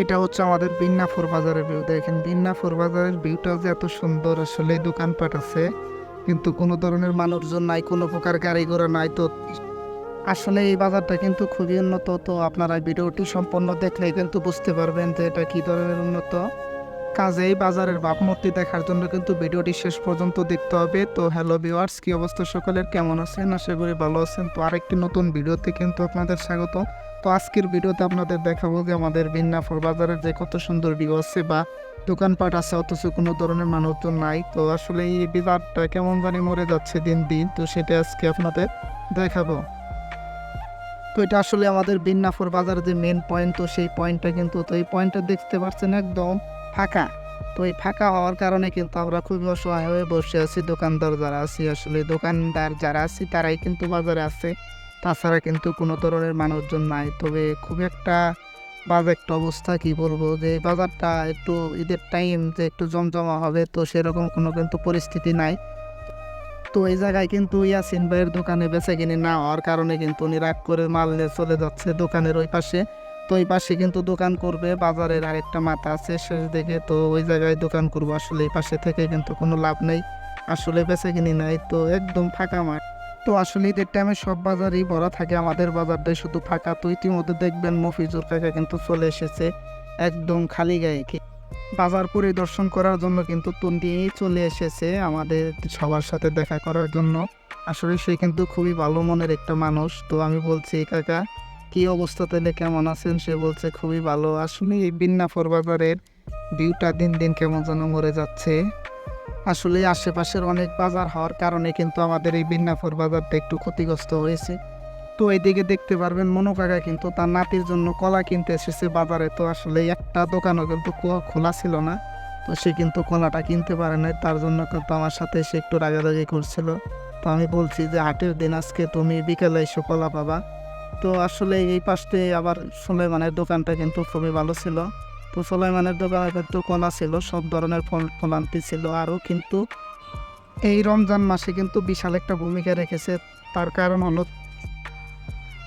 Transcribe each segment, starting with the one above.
এটা হচ্ছে আমাদের বিন্নাফুর বাজারের ভিউ দেখেন বিন্নাফুর বাজারের ভিউটা যে এত সুন্দর, আসলে দোকানপাট আছে, কিন্তু কোনো ধরনের মানুষজন নাই, কোনো প্রকার গাড়ি ঘোড়া নাই। তো আসলে এই বাজারটা কিন্তু খুবই উন্নত। তো আপনারা ভিডিওটি সম্পন্ন দেখলে কিন্তু বুঝতে পারবেন যে এটা কী ধরনের উন্নত। কাজেই বাজারের ভাবমূর্তি দেখার জন্য কিন্তু ভিডিওটি শেষ পর্যন্ত দেখতে হবে। তো হ্যালো ভিউয়ার্স কি অবস্থা সকলের? কেমন আছেন? আশা করি ভালো আছেন। তো আরেকটি নতুন ভিডিওতে কিন্তু আপনাদের স্বাগত। তো আজকের ভিডিওতে আপনাদের দেখাবো যে আমাদের বিন্নাফর বাজারের যে কত সুন্দর ভিউ আছে বা দোকানপাট আছে, অথচ কোনো ধরনের মানুষজন নাই। তো আসলে এই বাজারটা কেমন জানি মরে যাচ্ছে দিন দিন। তো সেটা আজকে আপনাদের দেখাবো। তো এটা আসলে আমাদের বিন্নাফর বাজারের যে মেন পয়েন্ট তো সেই পয়েন্টটা কিন্তু, তো এই পয়েন্টটা দেখতে পাচ্ছেন একদম। ফাঁকা। তো এই ফাঁকা হওয়ার কারণে কিন্তু আমরা খুবই অসহায় হয়ে বসে আছি, দোকানদার যারা আছি, আসলে দোকানদার যারা আছি, তারাই কিন্তু বাজারে আছে। তাছাড়া কিন্তু কোনো ধরনের মানুষজন নাই। তবে খুব একটা বাজে একটা অবস্থা, কি বলব? যে বাজারটা একটু ঈদের টাইম যে একটু জমজমা হবে, তো সেরকম কোনো কিন্তু পরিস্থিতি নাই। তো এই জায়গায় কিন্তু ইয়াসিন ভাইয়ের দোকানে বেচে কিনে না হওয়ার কারণে কিন্তু উনি রাগ করে মাল নিয়ে চলে যাচ্ছে দোকানের ওই পাশে। তো এই পাশে কিন্তু দোকান করবে, বাজারের আরেকটা মাথা আছে শেষ দিকে, তো ওই জায়গায় দোকান করব। আসলে এই পাশে থেকে কিন্তু কোনো লাভ নেই, আসলে বেচে কিনি নাই, তো একদম ফাঁকা মাঠ। তো আসলে ঈদের টাইমে সব বাজারই ভরা থাকে, আমাদের বাজারটাই শুধু ফাঁকা। তো ইতিমধ্যে দেখবেন মফিজুর কাকা কিন্তু চলে এসেছে একদম খালি গায়ে বাজার পরিদর্শন করার জন্য কিন্তু তুন্ডিয়েই চলে এসেছে আমাদের সবার সাথে দেখা করার জন্য। আসলে সে কিন্তু খুবই ভালো মনের একটা মানুষ, তো আমি বলছি কাকা কি অবস্থা তাহলে কেমন আছেন? সে বলছে, খুবই ভালো। আসলে এই বিন্নাফর বাজারের ভিউটা দিন দিন কেমন যেন মরে যাচ্ছে। আসলে আশেপাশের অনেক বাজার হওয়ার কারণে কিন্তু আমাদের এই বিন্নাফর বাজারটা একটু ক্ষতিগ্রস্ত হয়েছে। তো এইদিকে দেখতে পারবেন, মনো কাকা কিন্তু তার নাতির জন্য কলা কিনতে এসেছে বাজারে। তো আসলে একটা দোকানও কিন্তু খোলা ছিল না। তো সে কিন্তু কলাটা কিনতে পারে নাই। তার জন্য কিন্তু আমার সাথে সে একটু রাগারাগি করছিল। তো আমি বলছি যে হাটের দিন আজকে তুমি বিকেলে এসে কলা পাবা। তো আসলে এই পাশে আবার সুলেমানের দোকানটা কিন্তু খুবই ভালো ছিল। তো সুলেমানের দোকানে কিন্তু কলা ছিল, সব ধরনের ফল, ফলান্তি ছিল। আরও কিন্তু এই রমজান মাসে কিন্তু বিশাল একটা ভূমিকা রেখেছে। তার কারণ হলো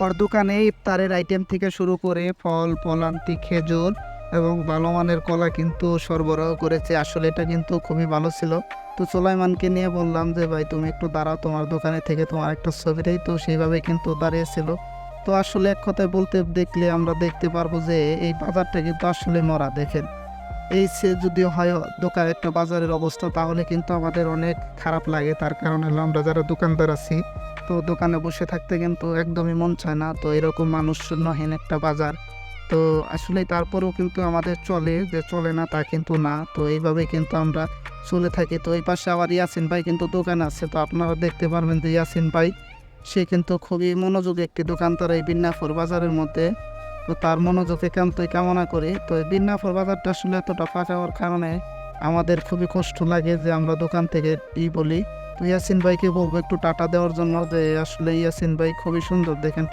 ওর দোকানে ইফতারের আইটেম থেকে শুরু করে ফল, ফলান্তি, খেজুর এবং ভালো মানের কলা কিন্তু সরবরাহ করেছে। আসলে এটা কিন্তু খুবই ভালো ছিল। তো সোলাইমানকে নিয়ে বললাম যে, ভাই, তুমি একটু দাঁড়াও, তোমার দোকানে থেকে তোমার একটা ছবি তো সেইভাবে কিন্তু দাঁড়িয়েছিল। তো আসলে এক কথায় বলতে দেখলে আমরা দেখতে পারব যে এই বাজারটা কিন্তু আসলে মরা, দেখেন। এই সে যদি হয় দোকান একটা বাজারের অবস্থা, তাহলে কিন্তু আমাদের অনেক খারাপ লাগে। তার কারণ হলো আমরা যারা দোকানদার আছি, তো দোকানে বসে থাকতে কিন্তু একদমই মন চায় না। তো এরকম মানুষ শূন্যহীন একটা বাজার। তো আসলে তারপরেও কিন্তু আমাদের চলে, যে চলে না তা কিন্তু না। তো এইভাবে কিন্তু আমরা চলে থাকি। তো এই পাশে আবার ইয়াসিন ভাই কিন্তু দোকান আছে। তো আপনারা দেখতে পারবেন যে ইয়াসিন ভাই সে কিন্তু খুবই মনোযোগী একটি দোকান, তার এই বিন্নাফুর বাজারের মধ্যে। তো তার মনোযোগ একান্তই কামনা করি। তো এই বিন্নাফুর বাজারটা আসলে এতটা ফাঁকা হওয়ার কারণে আমাদের খুবই কষ্ট লাগে যে আমরা দোকান থেকে ই বলি। তো ইয়াসিন ভাইকে বলব একটু টাটা দেওয়ার জন্য যে আসলে ইয়াসিন ভাই খুবই সুন্দর, দেখেন